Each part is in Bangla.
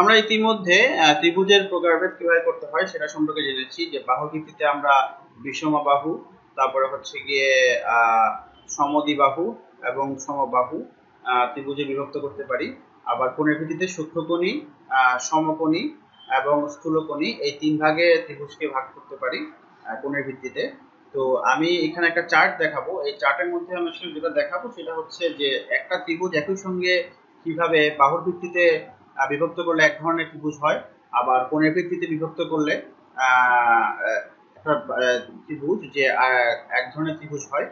আমরা ইতিমধ্যে ত্রিভুজের প্রকারভেদ কীভাবে করতে হয় সেটা সম্পর্কে জেনেছি, যে বাহু ভিত্তিতে আমরা বিষম বাহু, তারপরে হচ্ছে গিয়ে সমদ্বিবাহু এবং সমবাহু ত্রিভুজে বিভক্ত করতে পারি। আবার কোণের ভিত্তিতে সূক্ষ্মকোণী সমকোণী এবং স্থূলকোণী, এই তিন ভাগে ত্রিভুজকে ভাগ করতে পারি কোণের ভিত্তিতে। তো আমি এখানে একটা চার্ট দেখাবো। এই চার্টের মধ্যে আমি আসলে যেটা দেখাবো সেটা হচ্ছে যে একটা ত্রিভুজ একই সঙ্গে কীভাবে বাহুর ভিত্তিতে বিভক্ত করলে এক ধরনের ত্রিভুজ হয়। আবার কোণের ভিত্তিতে বিভক্ত করলে একটা ত্রিভুজ যে এক ধরনের ত্রিভুজ হয়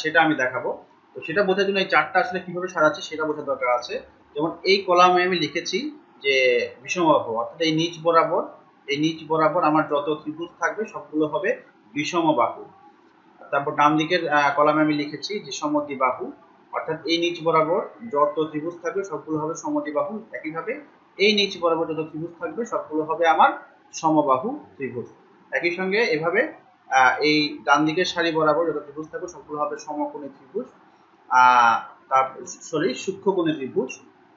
সেটা আমি দেখাবো। তো সেটা বোঝার জন্য এই চারটা আসলে কীভাবে সাজাচ্ছে সেটা বোঝার দরকার আছে। যেমন এই কলামে আমি লিখেছি যে বিষমবাহু অর্থাৎ এই নিচ বরাবর, এই নিচ বরাবর আমার যত ত্রিভুজ থাকবে সবগুলো হবে বিষম বাহু। তারপর ডান দিকের কলামে আমি লিখেছি যে বাহু। অর্থাৎ এই নিচ বরাবর যত ত্রিভুজ থাকবে সবগুলো হবে বাহু একইভাবে এই নিচ বরাবর যত ত্রিভুজ থাকবে সবগুলো হবে আমার সমবাহু ত্রিভুজ। একই সঙ্গে এভাবে এই ডান দিকের সারি বরাবর যত ত্রিভুজ থাকবে সবগুলো হবে সমকোণী ত্রিভুজ। তারপর সরি সূক্ষ্মকোণী ত্রিভুজ।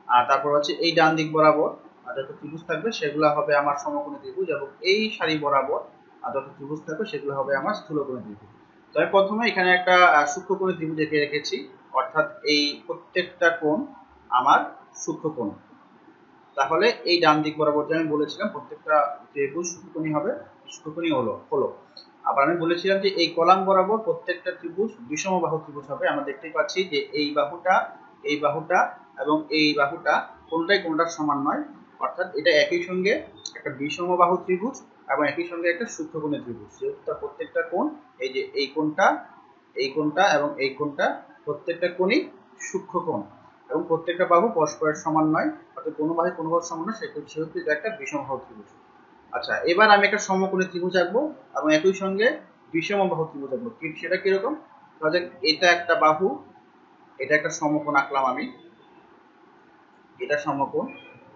আর তারপর হচ্ছে এই ডান দিক বরাবর যত ত্রিভুজ থাকবে সেগুলো হবে আমার সমকোণী ত্রিভুজ এবং এই সারি বরাবর আর যত ত্রিভুজ থাকবে সেগুলো হবে আমার স্থূলকোণী ত্রিভুজ। তো আমি প্রথমে এখানে একটা সূক্ষ্মকোণী ত্রিভুজ এঁকে রেখেছি। অর্থাৎ এই প্রত্যেকটা কোণ আমার সূক্ষ্মকোণ তাহলে এই ডান দিক বরাবর যে আমি বলেছিলাম, প্রত্যেকটা ত্রিভুজ সূক্ষ্মকোণী হবে সূক্ষ্মকোণী হলো হলো। আবার আমি বলেছিলাম যে এই কলাম বরাবর প্রত্যেকটা ত্রিভুজ বিষম বাহু ত্রিভুজ হবে। আমরা দেখতেই পাচ্ছি যে এই বাহুটা এই বাহুটা এবং এই বাহুটা কোনটাই কোনটার সমান নয়। অর্থাৎ এটা একই সঙ্গে একটা বিষম বাহু ত্রিভুজ এবং একই সঙ্গে একটা সূক্ষ্মকোণী ত্রিভুজ। যেহেতু প্রত্যেকটা কোণ, এই যে এই কোণটা এই কোণটা এবং এই কোণটা প্রত্যেকটা কোণই সূক্ষ্মকোণ এবং প্রত্যেকটা বাহু পরস্পরের সমান নয়, অর্থাৎ কোনো বাহু কোনো বাহু সমান নয় সেহেতু এটা একটা বিষমবাহু ত্রিভুজ। আচ্ছা এবার আমি একটা সমকোণী ত্রিভুজ আঁকবো এবং একই সঙ্গে বিষমবাহু ত্রিভুজ আঁকবো। সেটা কীরকম? ধরেন এটা একটা বাহু, এটা একটা সমকোণ আঁকলাম আমি। এটা সমকোণ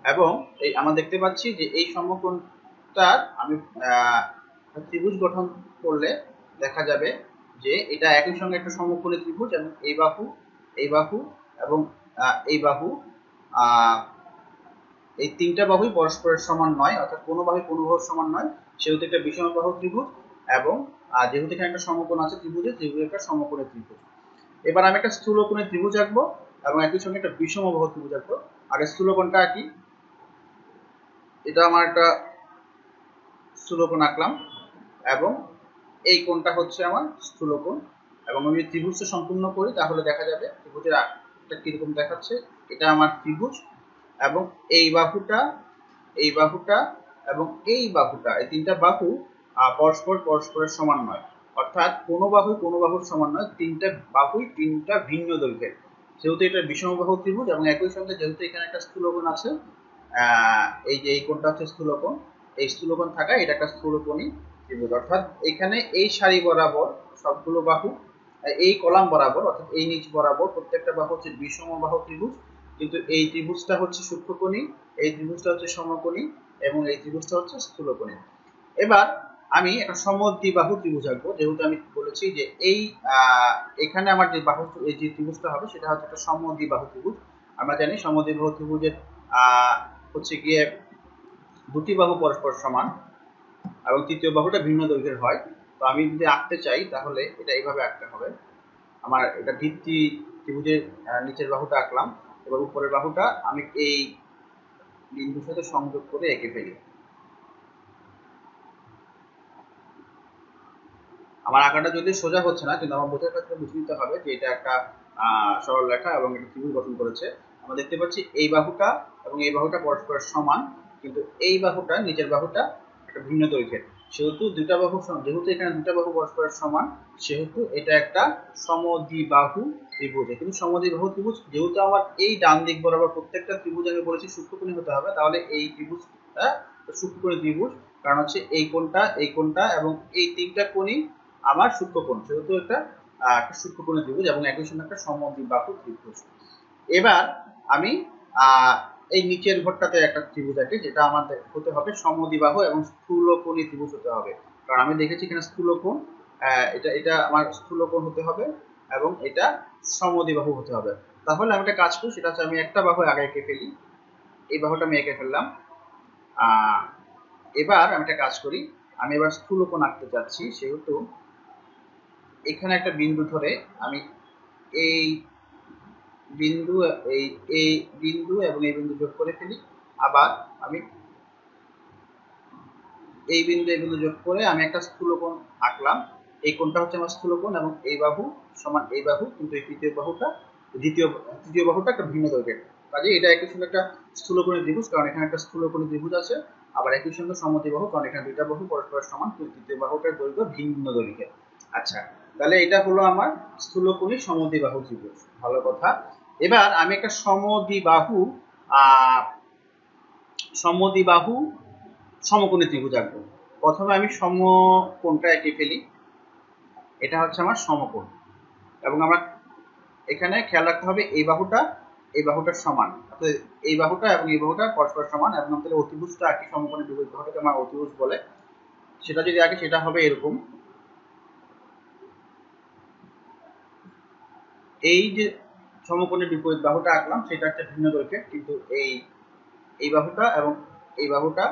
এবং এই আমরা দেখতে পাচ্ছি যে এই সমকোণটার আমি ত্রিভুজ গঠন করলে দেখা যাবে যে এটা একই সঙ্গে একটা সমকোণী ত্রিভুজ এবং এই বাহু এই বাহু এবং এই বাহু এই তিনটা বাহুই পরস্পরের সমান নয়, অর্থাৎ কোনো বাহু কোনো বাহুর সমান নয়, সেহেতু একটা বিষম বাহু ত্রিভুজ এবং যেহেতু এখানে একটা সমকোণ আছে ত্রিভুজে, ত্রিভুজ একটা সমকোণী ত্রিভুজ। এবার আমি একটা স্থূলকোণী ত্রিভুজ আঁকবো এবং একই সঙ্গে একটা বিষম বাহু ত্রিভুজ আঁকবো। আগে স্থূলকোণটা আঁকি। এটা আমার একটা স্থূলকোণ আঁকলাম এবং এই কোণটা হচ্ছে আমার স্থূলকোণ এবং আমি ত্রিভুজটা সম্পূর্ণ করি, তাহলে দেখা যাবে ত্রিভুজের একটা কীরকম দেখাচ্ছে। এটা আমার ত্রিভুজ এবং এই বাহুটা এই বাহুটা এবং এই বাহুটা, এই তিনটা বাহু পরস্পর পরস্পরের সমান নয়। অর্থাৎ কোনো বাহুই কোনো বাহুর সমান নয়, তিনটা বাহুই তিনটা ভিন্ন দৈর্ঘ্যের। যেহেতু এটা বিষমবাহু ত্রিভুজ এবং একই সঙ্গে যেহেতু এখানে একটা স্থূলকোণ আছে এই যে এই কোণটা হচ্ছে স্থূলকোণ এই স্থূলকোণ থাকা এটা একটা স্থূলকোণী ত্রিভুজ। অর্থাৎ এখানে এই সারি বরাবর সবগুলো বাহু, এই কলাম বরাবর, অর্থাৎ এই নিচ বরাবর প্রত্যেকটা বাহু হচ্ছে বিষমবাহু ত্রিভুজ। কিন্তু এই ত্রিভুজটা হচ্ছে সূক্ষ্মকোণী, এই ত্রিভুজটা হচ্ছে সমকোণী এবং এই ত্রিভুজটা হচ্ছে স্থূলকোণী। এবার আমি একটা সমদ্বিবাহু ত্রিভুজ আঁকবো। যেহেতু আমি বলেছি যে এই এখানে আমার যে বাহু, এই যে ত্রিভুজটা হবে সেটা হচ্ছে একটা সমদ্বিবাহু ত্রিভুজ। আমরা জানি সমদ্বিবাহু ত্রিভুজের হচ্ছে গিয়ে দুটি বাহু পরস্পর সমান। এবং তৃতীয় বাহুটা ভিন্ন দৈর্ঘ্যের হয়। তো আমি যদি আঁকতে চাই, তাহলে এটা এইভাবে আঁকতে হবে। আমার এটা ভিত্তি ত্রিভুজের নিচের বাহুটা আঁকলাম। এবার উপরের বাহুটা আমি এই বিন্দুর সাথে সংযোগ করে এঁকে ফেলি। আমার আঁকাটা যদি সোজা হচ্ছে না, কিন্তু আমার বোঝার ক্ষেত্রে বুঝে নিতে হবে যে এটা একটা সরল রেখা এবং এটা ত্রিভুজ গঠন করেছে। আমরা দেখতে পাচ্ছি এই বাহুটা এবং এই বাহুটা পরস্পরের সমান, কিন্তু এই বাহুটা, নিচের বাহুটা ভিন্ন দৈর্ঘ্যের। সেহেতু দুটা বাহু যেহেতু এখানে দুটা বাহু পরস্পরের সমান, সেহেতু এটা একটা সমদ্বিবাহু ত্রিভুজ। কিন্তু সমদ্বিবাহু ত্রিভুজ, যেহেতু আমার এই ডান দিক বরাবর প্রত্যেকটা ত্রিভুজ আমি বলেছি সূক্ষ্মকোণী হতে হবে, তাহলে এই ত্রিভুজটা সূক্ষ্মকোণী ত্রিভুজ। কারণ হচ্ছে এই কোণটা এই কোণটা এবং এই তিনটা কোণই আমার সূক্ষ্মকোণ যেহেতু এটা একটা সূক্ষ্মকোণী ত্রিভুজ এবং একই সঙ্গে একটা সমদ্বিবাহু ত্রিভুজ। এবার আমি এই নিচের ঘরটাতে একটা ত্রিভুজ আছে, যেটা আমাদের হতে হবে সমদ্বিবাহু এবং স্থূলকোণী ত্রিভুজ হতে হবে। কারণ আমি দেখেছি এখানে স্থূলকোণ এটা এটা আমার স্থূলকোণ হতে হবে এবং এটা সমদ্বিবাহু হতে হবে। তাহলে আমি একটা কাজ করি, সেটা হচ্ছে আমি একটা বাহু আগে এঁকে ফেলি। এই বাহুটা আমি এঁকে ফেললাম। এবার আমি একটা কাজ করি, আমি এবার স্থূলকোণ আঁকতে যাচ্ছি, সেহেতু এখানে একটা বিন্দু ধরে আমি এই বিন্দু এই এই বিন্দু এবং এই বিন্দু যোগ করে ফেলি। আবার আমি এই বিন্দু এই বিন্দু যোগ করে আমি একটা স্থূলকোণ আঁকলাম। এই কোণটা হচ্ছে আমার স্থূলকোণ এবং এই বাহু সমান এই বাহু, কিন্তু এই তৃতীয় বাহুটা, দ্বিতীয়, তৃতীয় বাহুটা একটা ভিন্ন দৈর্ঘ্যের কাজে এটা একই সঙ্গে একটা স্থূলকোণী ত্রিভুজ, কারণ এখানে একটা স্থূলকোণী ত্রিভুজ আছে। আবার একই সঙ্গে সমদ্বিবাহু কারণ এখানে দুইটা বাহু পরস্পর সমান তৃতীয় বাহুটার দৈর্ঘ্য ভিন্ন দৈর্ঘ্যের। আচ্ছা তাহলে এটা হলো আমার স্থূলকোণী সমদ্বিবাহু ত্রিভুজ। ভালো কথা। এবার আমি একটা সমদ্বিবাহু সমদ্বিবাহু সমকোণী ত্রিভুজ আঁকবো। প্রথমে আমি সমকোণটা এঁকে ফেলি। এটা হচ্ছে আমার সমকোণ। এবং আমরা এখানে খেয়াল রাখতে হবে, এই বাহুটা, এই বাহুটার সমান। এই বাহুটা এবং এই বাহুটা পরস্পর সমান। এবং আমাদের অতিভুজটা আঁকি, সমকোণী বিপরীত বাহুটাকে আমরা অতিভুজ বলে। সেটা যদি আঁকি, সেটা হবে এরকম। এই যে সমকোণী বিপরীত বাহুটা আঁকলাম, সেটা একটা ভিন্ন দৈর্ঘ্যের, কিন্তু এই এই বাহুটা এবং এই বাহুটা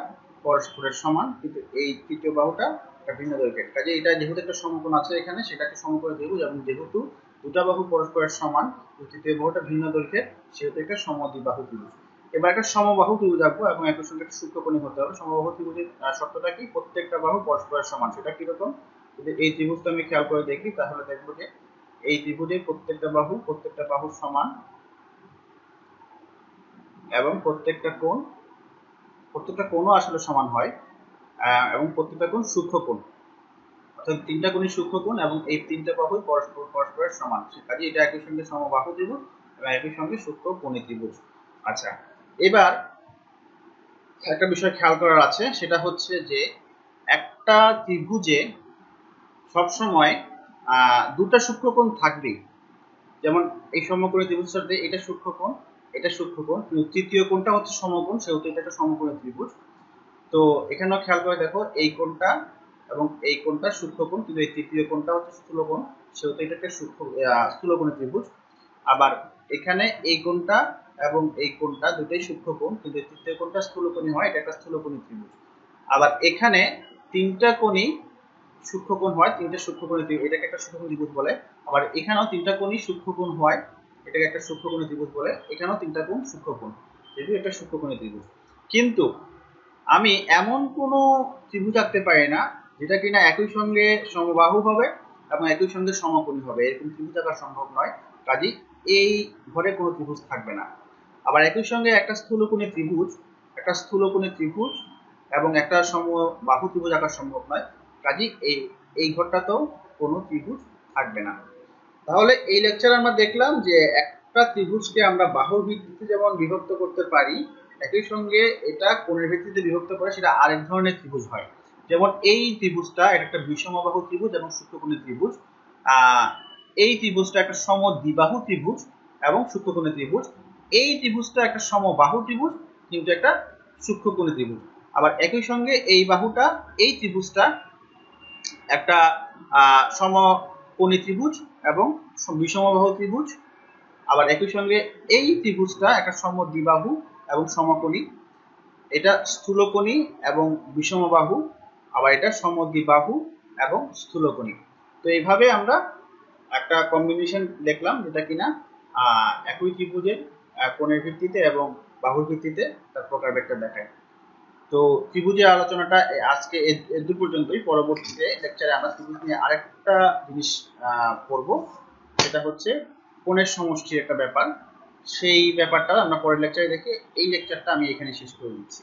পরস্পরের সমান, কিন্তু এই তৃতীয় বাহুটা একটা ভিন্ন দৈর্ঘ্যের। কাজে এটা যেহেতু একটা সমকোণ আছে এখানে, সেটাকে সমকোণে ত্রিভুজ এবং যেহেতু দুটা বাহু পরস্পরের সমান তৃতীয় বাহুটা ভিন্ন দৈর্ঘ্যের, সেহেতু একটা সমদ্বিবাহু ত্রিভুজ। এবার একটা সমবাহু ত্রিভুজ আঁকবো এবং একই সঙ্গে একটা সূক্ষ্মকোণী হতে হবে। সমবাহু ত্রিভুজের শর্তটা কি? প্রত্যেকটা বাহু পরস্পরের সমান, সেটা কীরকম? যদি এই ত্রিভুজটা আমি খেয়াল করে দেখি, তাহলে দেখব যে এই ত্রিভুজের প্রত্যেকটা বাহু প্রত্যেকটা বাহু সমান এবং প্রত্যেকটা কোণ, প্রত্যেকটা কোণও আসলে সমান হয় এবং প্রত্যেকটা কোণ সূক্ষ্ম কোণ। অর্থাৎ তিনটা কোণই সূক্ষ্ম কোণ এবং এই তিনটা বাহু পরস্পর, পরস্পরের সমান। কাজে এটা একই সঙ্গে সমবাহু ত্রিভুজ এবং একই সঙ্গে সূক্ষ্ম কোণী ত্রিভুজ। আচ্ছা এবার একটা বিষয় খেয়াল করার আছে, সেটা হচ্ছে যে একটা ত্রিভুজে সবসময় দুটা সূক্ষ্মকোণ থাকবেই। যেমন এই সমকোণী ত্রিভুজটাতে এটা সূক্ষ্মকোণ এটা সূক্ষ্মকোণ, কিন্তু তৃতীয় কোণটা হচ্ছে সমকোণ, সেহেতু এটা একটা সমকোণী ত্রিভুজ। তো এখানেও খেয়াল করে দেখো, এই কোণটা এবং এই কোণটা সূক্ষ্মকোণ, কিন্তু এই তৃতীয় কোণটা হচ্ছে স্থূলকোণ, সেহেতু এটা একটা সূক্ষ্ম স্থূলকোণী ত্রিভুজ। আবার এখানে এই কোণটা এবং এই কোণটা দুটোই সূক্ষ্মকোণ, কিন্তু তৃতীয় কোণটা স্থূলকোণী হয়, এটা একটা স্থূলকোণী ত্রিভুজ। আবার এখানে তিনটা কোণই সূক্ষ্মকোণ হয়, তিনটা সূক্ষ্মকোণী ত্রিভুজ, এটাকে একটা সূক্ষ্মকোণী ত্রিভুজ বলে। আবার এখানেও তিনটা কোণই সূক্ষ্মকোণ হয়, এটাকে একটা সূক্ষ্মকোণী ত্রিভুজ বলে। এখানেও তিনটা কোণ সূক্ষ্মকোণ যেহেতু এটা সূক্ষ্মকোণী ত্রিভুজ। কিন্তু আমি এমন কোনো ত্রিভুজ আঁকতে পারি না, যেটা কিনা একই সঙ্গে সমবাহু হবে এবং একই সঙ্গে সমকোণী হবে। এরকম ত্রিভুজ আঁকা সম্ভব নয়, কাজেই এই ঘরে কোনো ত্রিভুজ থাকবে না। আবার একই সঙ্গে একটা স্থূলকোণী ত্রিভুজ, একটা স্থূলকোণী ত্রিভুজ এবং একটা সমবাহু ত্রিভুজ আঁকা সম্ভব নয়। কাজেই এই এই ঘরটাতেও কোনো ত্রিভুজ থাকবে না। তাহলে এই লেকচারে আমরা দেখলাম যে একটা ত্রিভুজকে আমরা বাহুর ভিত্তিতে যেমন বিভক্ত করতে পারি, একই সঙ্গে এটা কোণের ভিত্তিতে বিভক্ত করে সেটা আরেক ধরনের ত্রিভুজ হয়। যেমন এই ত্রিভুজটা এটা একটা বিষমবাহু ত্রিভুজ এবং সূক্ষ্মকোণী ত্রিভুজ। এই ত্রিভুজটা একটা সমদ্বিবাহু ত্রিভুজ এবং সূক্ষ্মকোণী ত্রিভুজ। এই ত্রিভুজটা একটা সমবাহু ত্রিভুজ, কিন্তু একটা সূক্ষ্মকোণী ত্রিভুজ। আবার একই সঙ্গে এই বাহুটা, এই ত্রিভুজটা একটা সমকোণী ত্রিভুজ এবং বিষমবাহু ত্রিভুজ। আবার একই সঙ্গে এই ত্রিভুজটা একটা সমদ্বিবাহু এবং সমকোণী। এটা স্থূলকোণী এবং বিষমবাহু আবার এটা সমদ্বিবাহু এবং স্থূলকোণী। তো এইভাবে আমরা একটা কম্বিনেশন দেখলাম যেটা কিনা একই ত্রিভুজের কোণের ভিত্তিতে এবং বাহুর ভিত্তিতে তার প্রকারভেদটা দেখায়। তো ত্রিভুজের আলোচনাটা আজকে এদুর পর্যন্তই। পরবর্তীতে লেকচারে আমরা ত্রিভুজ নিয়ে আরেকটা জিনিস পড়ব। সেটা হচ্ছে কোণের সমষ্টির একটা ব্যাপার। সেই ব্যাপারটা আমরা পরের লেকচারে দেখে এই লেকচারটা আমি এখানে শেষ করে দিচ্ছি।